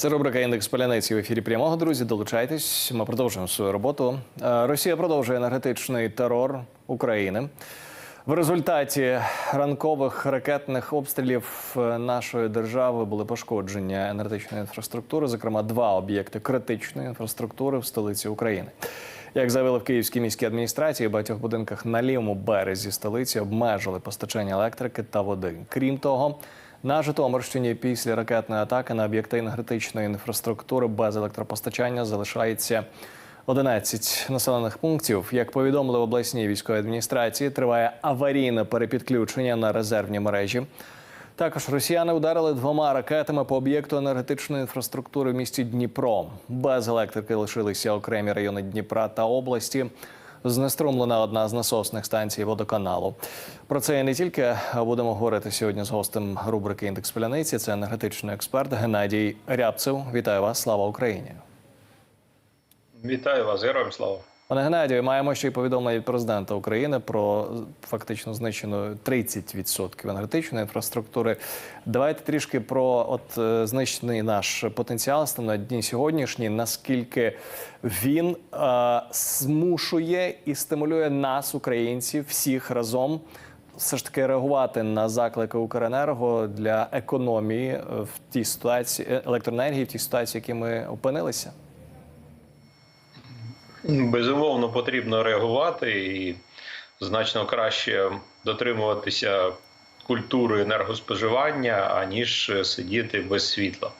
Це рубрика індекс поляниці в ефірі прямого. Друзі, долучайтесь. Ми продовжуємо свою роботу. Е, Росія продовжує енергетичний терор України. В результаті ранкових ракетних обстрілів е, нашої держави були пошкодження енергетичної інфраструктури, зокрема два об'єкти критичної інфраструктури в столиці України. Як заявили в Київській міській адміністрації, в багатьох будинках на лівому березі столиці обмежили постачання електрики та води. Крім того, на Житомирщині після ракетної атаки на об'єкти енергетичної інфраструктури без електропостачання залишається 11 населених пунктів. Як повідомили в обласній військовій адміністрації, триває аварійне перепідключення на резервні мережі. Також росіяни ударили двома ракетами по об'єкту енергетичної інфраструктури в місті Дніпро. Без електрики лишилися окремі райони Дніпра та області. Знеструмлена одна з насосних станцій водоканалу. Про це і не тільки будемо говорити сьогодні з гостем рубрики Індекс Пляниці. Це енергетичний експерт Геннадій Рябцев. Вітаю вас! Слава Україні! Вітаю вас, героям слава. Пане Геннадію, маємо ще й повідомлення від президента України про фактично знищено 30% енергетичної інфраструктури. Давайте трішки про от е, знищений наш потенціал станом на дні сьогоднішні. Наскільки він е, змушує і стимулює нас, українців, всіх разом. Все ж таки реагувати на заклики Укренерго для економії е, в тій ситуації е, електроенергії, в тій ситуації, в якій ми опинилися. Безумовно, потрібно реагувати і значно краще дотримуватися культури енергоспоживання, аніж сидіти без світла.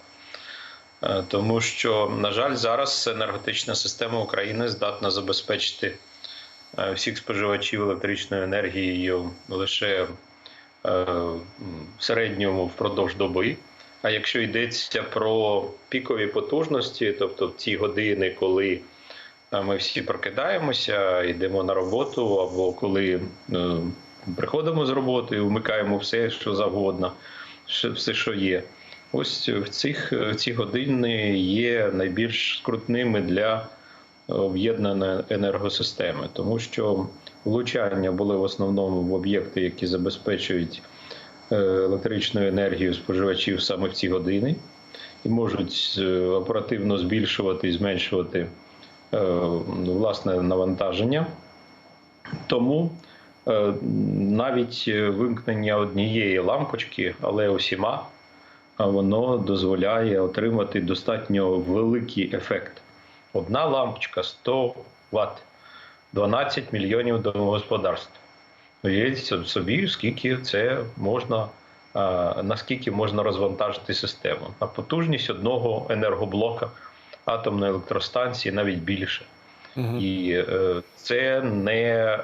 Е, Тому що, на жаль, зараз енергетична система України здатна забезпечити е, всіх споживачів електричною енергією лише е, в середньому впродовж доби. А якщо йдеться про пікові потужності, тобто в ті години, коли Ми всі прокидаємося, йдемо на роботу, або коли е, приходимо з роботи, вмикаємо все, що завгодно, все, що є. Ось в цих в ці години є найбільш скрутними для об'єднаної енергосистеми, тому що влучання були в основному в об'єкти, які забезпечують е, електричну енергію споживачів саме в ці години, і можуть е, оперативно збільшувати і зменшувати власне навантаження. Тому е, навіть вимкнення однієї лампочки, але усіма, воно дозволяє отримати достатньо великий ефект. Одна лампочка 100 Вт, 12 мільйонів домогосподарств. Уявіть собі, скільки це можна, наскільки можна розвантажити систему. На потужність одного енергоблока атомної електростанції навіть більше. І е, це не е,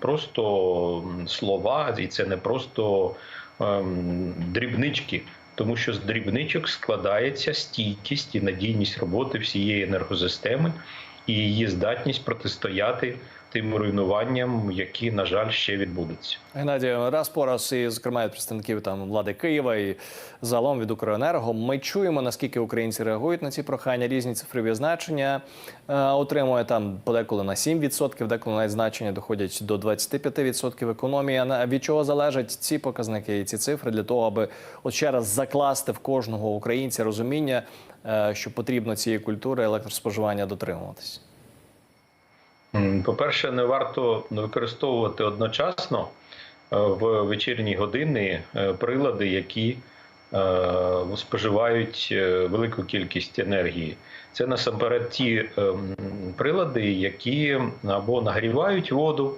просто слова, і це не просто е, дрібнички, тому що з дрібничок складається стійкість і надійність роботи всієї енергосистеми і її здатність протистояти тим руйнуванням, які, на жаль, ще відбудуться. Геннадію, раз по раз, і зокрема від представників там влади Києва і загалом від Укренерго, ми чуємо наскільки українці реагують на ці прохання, різні цифрові значення е, отримує там подеколи на 7%, деколи навіть значення доходять до 25% економії. А на- від чого залежать ці показники і ці цифри для того, аби от ще раз закласти в кожного українця розуміння, е, що потрібно цієї культури електроспоживання дотримуватись. По-перше, не варто використовувати одночасно е, в вечірні години е, прилади, які е, споживають велику кількість енергії. Це насамперед ті е, прилади, які або нагрівають воду,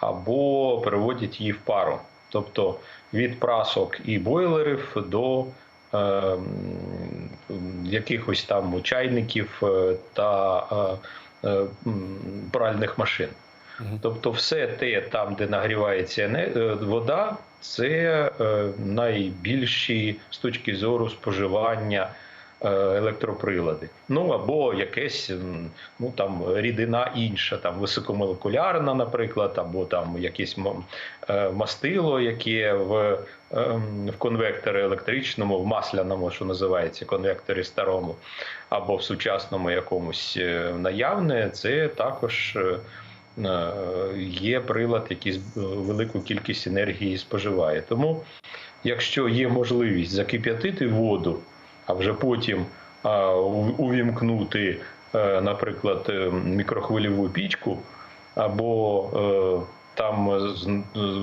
або переводять її в пару. Тобто від прасок і бойлерів до е, якихось там чайників та е, пральних машин. Тобто, все те, там, де нагрівається е, вода, це е, найбільші з точки зору споживання е, електроприлади. Ну або якесь ну там рідина інша, там високомолекулярна, наприклад, або там якесь е, мастило, яке в, ем, в конвекторі електричному, в масляному, що називається, конвекторі старому, або в сучасному якомусь е, наявне, це також. е, е, Є прилад, який велику кількість енергії споживає. Тому, якщо є можливість закип'ятити воду, а вже потім увімкнути, е, наприклад, е, мікрохвильову пічку, або е, там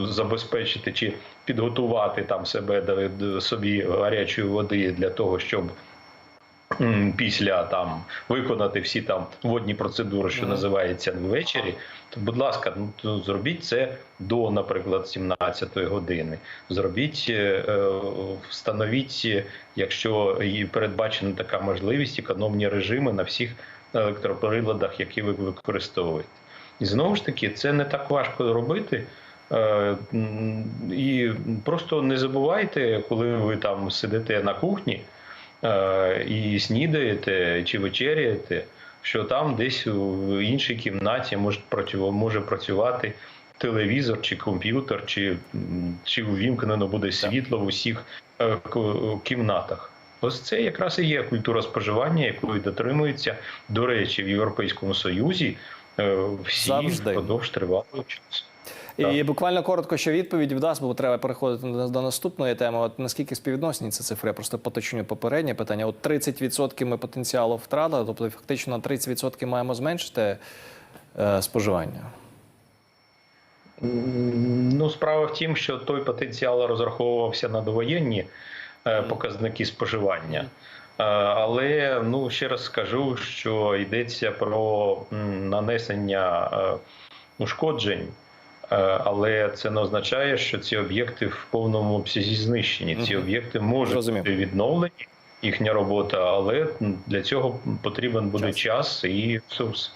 забезпечити чи підготувати там себе собі гарячої води для того, щоб після там виконати всі там водні процедури, що називається ввечері, то будь ласка, ну то зробіть це до, наприклад, 17-ї години. Зробіть, е, е, встановіть, якщо передбачена така можливість, економні режими на всіх електроприладах, які ви використовуєте. І знову ж таки, це не так важко робити. Е, І просто не забувайте, коли ви там сидите на кухні і снідаєте чи вечеряєте, що там десь у іншій кімнаті може працю- може працювати телевізор чи комп'ютер, чи, чи увімкнено буде світло в усіх е, кімнатах. Ось це якраз і є культура споживання, якої дотримуються, до речі, в Європейському Союзі е, всі Завжди. впродовж тривалого часу. І буквально коротко, що відповідь вдасть, бо треба переходити до наступної теми. От наскільки співвідносні ці цифри? Я просто поточню попереднє питання. От 30% ми потенціалу втратили, тобто фактично на 30% маємо зменшити е, споживання. Ну, справа в тім, що той потенціал розраховувався на довоєнні е, показники споживання. Е, Але ну ще раз скажу, що йдеться про м, нанесення е, ушкоджень, але це не означає, що ці об'єкти в повному обсязі знищені. Ці об'єкти можуть Зрозумів. бути відновлені, їхня робота, але для цього потрібен буде Час. час і ресурс.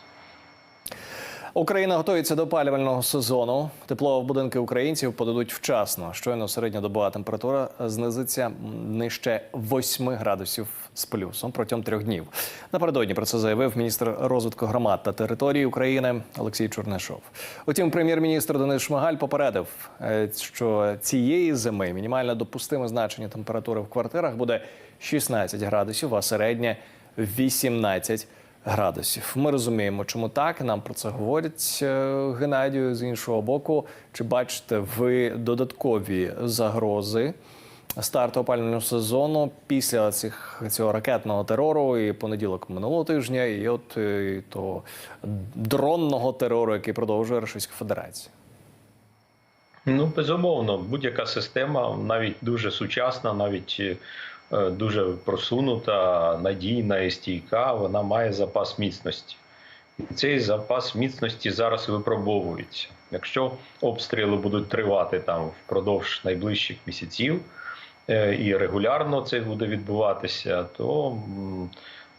Україна готується до опалювального сезону. Тепло в будинки українців подадуть вчасно. Щойно середньодобова температура знизиться нижче 8 градусів з плюсом протягом трьох днів. Напередодні про це заявив міністр розвитку громад та території України Олексій Чорнишов. Утім, прем'єр-міністр Денис Шмигаль попередив, е, що цієї зими мінімальне допустиме значення температури в квартирах буде 16 градусів, а середнє 18 градусів. Ми розуміємо, чому так. Нам про це говорять е, Геннадію. З іншого боку, чи бачите ви додаткові загрози старту опалювального сезону після цих цього ракетного терору і понеділок минулого тижня, і от е, і то дронного терору, який продовжує Російська Федерація? Ну, безумовно, будь-яка система, навіть дуже сучасна, навіть е, дуже просунута, надійна і стійка, вона має запас міцності. І цей запас міцності зараз випробовується. Якщо обстріли будуть тривати там впродовж найближчих місяців е, і регулярно це буде відбуватися, то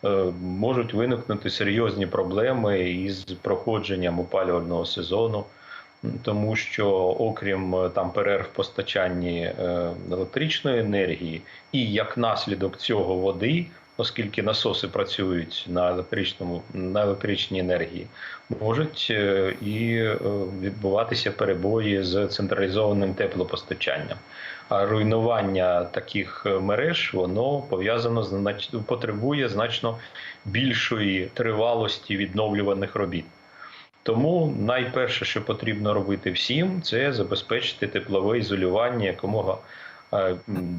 е, можуть виникнути серйозні проблеми із проходженням опалювального сезону тому що окрім е, там перерв в постачанні е, електричної енергії, і як наслідок цього води, оскільки насоси працюють на електричному на електричній енергії, можуть е, і е, відбуватися перебої з централізованим теплопостачанням. А руйнування таких е, мереж воно пов'язано знач- потребує значно більшої тривалості відновлюваних робіт. Тому найперше, що потрібно робити всім, це забезпечити теплове ізолювання якомога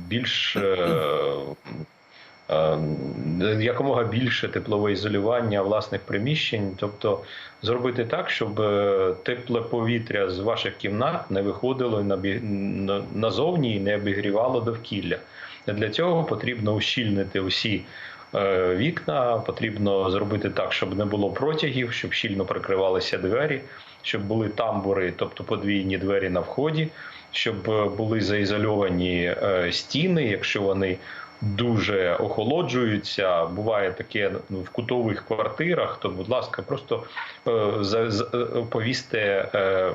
більш якомога більше теплове ізолювання власних приміщень, тобто зробити так, щоб е, тепле повітря з ваших кімнат не виходило назовні і не обігрівало довкілля. Для цього потрібно ущільнити усі е, вікна. Потрібно зробити так, щоб не було протягів, щоб щільно прикривалися двері, щоб були тамбури, тобто подвійні двері на вході, щоб е, були заізольовані стіни, якщо вони. Дуже охолоджуються. Буває таке ну, в кутових квартирах. То, будь ласка, просто е, за, за- е, повісьте е,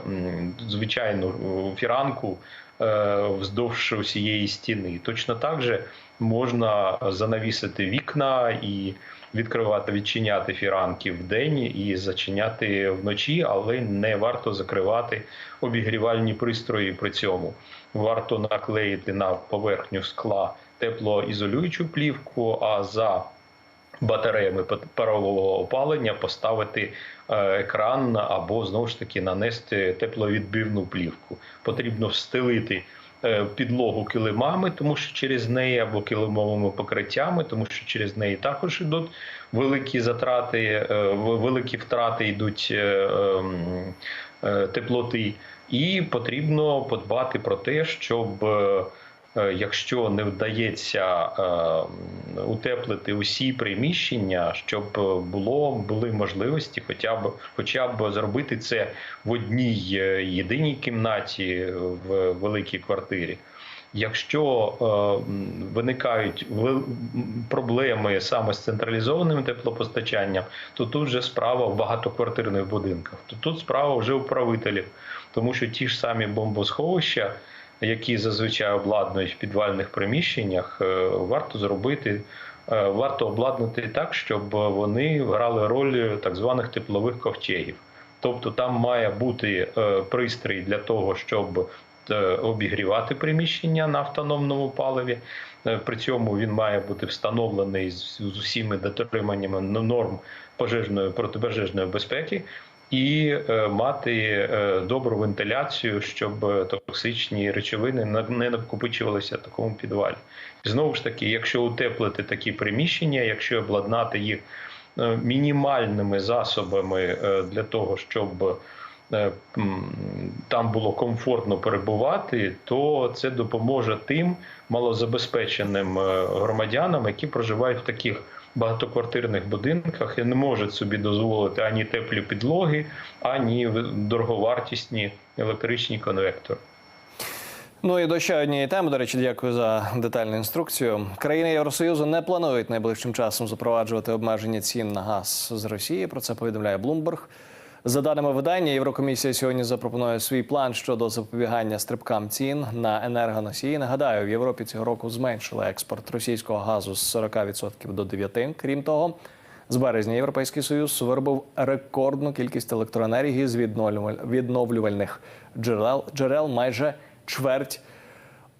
звичайну е, фіранку вздовж усієї стіни. Точно так же можна занавісити вікна і відкривати, відчиняти фіранки в день і зачиняти вночі, але не варто закривати обігрівальні пристрої при цьому. Варто наклеїти на поверхню скла теплоізолюючу плівку, а за батареями парового опалення поставити е, екран або знову ж таки нанести тепловідбивну плівку. Потрібно встелити е, підлогу килимами, тому що через неї або килимовими покриттями, тому що через неї також йдуть великі затрати, е, великі втрати йдуть ем, теплоти. І потрібно подбати про те, щоб якщо не вдається е, утеплити усі приміщення, щоб е, було були можливості, хоча б хоча б зробити це в одній е, єдиній кімнаті в великій квартирі. Якщо е, виникають проблеми саме з централізованим теплопостачанням, то тут вже справа в багатоквартирних будинках. То тут справа вже у правителів, тому що ті ж самі бомбосховища, які зазвичай обладнують в підвальних приміщеннях, е, варто зробити. е, Варто обладнати так, щоб вони грали роль так званих теплових ковчегів. Тобто там має бути е, пристрій для того, щоб обігрівати приміщення на автономному паливі. При цьому він має бути встановлений з усіми дотриманнями норм пожежної протипожежної безпеки. І е, мати е, добру вентиляцію, щоб е, токсичні речовини не накопичувалися в такому підвалі. Знову ж таки, якщо утеплити такі приміщення, якщо обладнати їх мінімальними засобами для того, щоб там було комфортно перебувати, то це допоможе тим малозабезпеченим громадянам, які проживають в таких багатоквартирних будинках і не можуть собі дозволити ані теплі підлоги, ані дороговартісні електричні конвектори. Ну і до ще однієї теми. До речі, дякую за детальну інструкцію. Країни Євросоюзу не планують найближчим часом запроваджувати обмеження цін на газ з Росії. Про це повідомляє Bloomberg. За даними видання, Єврокомісія сьогодні запропонує свій план щодо запобігання стрибкам цін на енергоносії. Нагадаю, в Європі цього року зменшили експорт російського газу з 40% до 9%. Крім того, з березня Європейський Союз виробив рекордну кількість електроенергії з відновлюваль- відновлювальних джерел, джерел майже чверть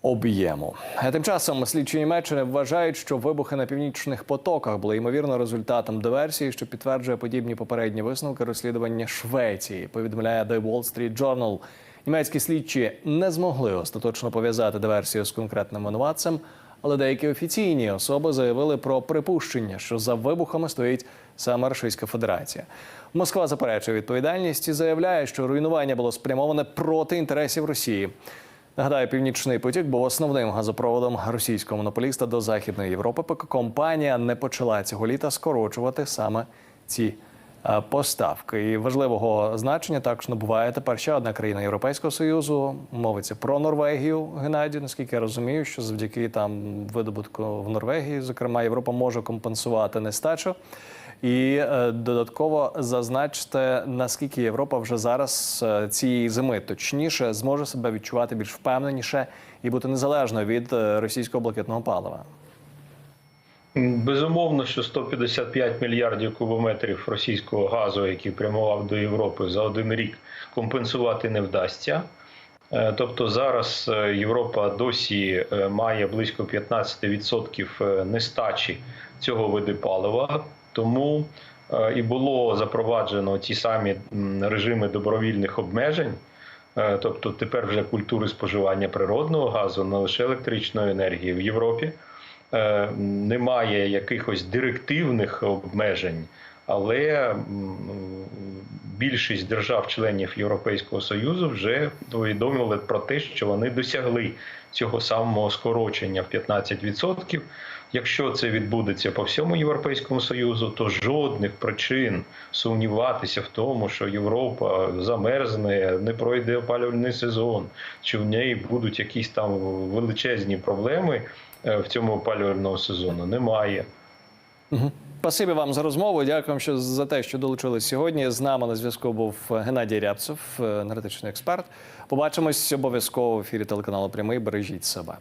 об'єму. Тим часом слідчі Німеччини вважають, що вибухи на північних потоках були ймовірно результатом диверсії, що підтверджує подібні попередні висновки розслідування Швеції. Повідомляє The Wall Street Journal. Німецькі слідчі не змогли остаточно пов'язати диверсію з конкретним винуватцем, але деякі офіційні особи заявили про припущення, що за вибухами стоїть саме Російська Федерація. Москва заперечує відповідальність і заявляє, що руйнування було спрямоване проти інтересів Росії. Нагадаю, північний потік був основним газопроводом російського монополіста до Західної Європи, поки компанія не почала цього літа скорочувати саме ці е, поставки. І важливого значення також набуває тепер ще одна країна Європейського союзу. Мовиться про Норвегію. Геннадій, наскільки я розумію, що завдяки там видобутку в Норвегії, зокрема, Європа може компенсувати нестачу. І е, додатково зазначте, наскільки Європа вже зараз е, цієї зими точніше зможе себе відчувати більш впевненіше і бути незалежною від е, російського блакитного палива. Безумовно, що 155 мільярдів кубометрів російського газу, який прямував до Європи за один рік, компенсувати не вдасться. Тобто зараз Європа досі має близько 15% нестачі цього виду палива, тому е, і було запроваджено ті самі режими добровільних обмежень. Е, Тобто тепер вже культури споживання природного газу, не лише електричної енергії в Європі. Е, Немає якихось директивних обмежень, але більшість держав-членів Європейського Союзу вже повідомили про те, що вони досягли цього самого скорочення в 15%. Якщо це відбудеться по всьому Європейському Союзу, то жодних причин сумніватися в тому, що Європа замерзне, не пройде опалювальний сезон, чи в неї будуть якісь там величезні проблеми е, в цьому опалювального сезону, немає. Угу. Спасибі вам за розмову. Дякую що за те, що долучились сьогодні. З нами на зв'язку був Геннадій Рябцев, енергетичний експерт. Побачимось обов'язково в ефірі телеканалу Прямий. Бережіть себе.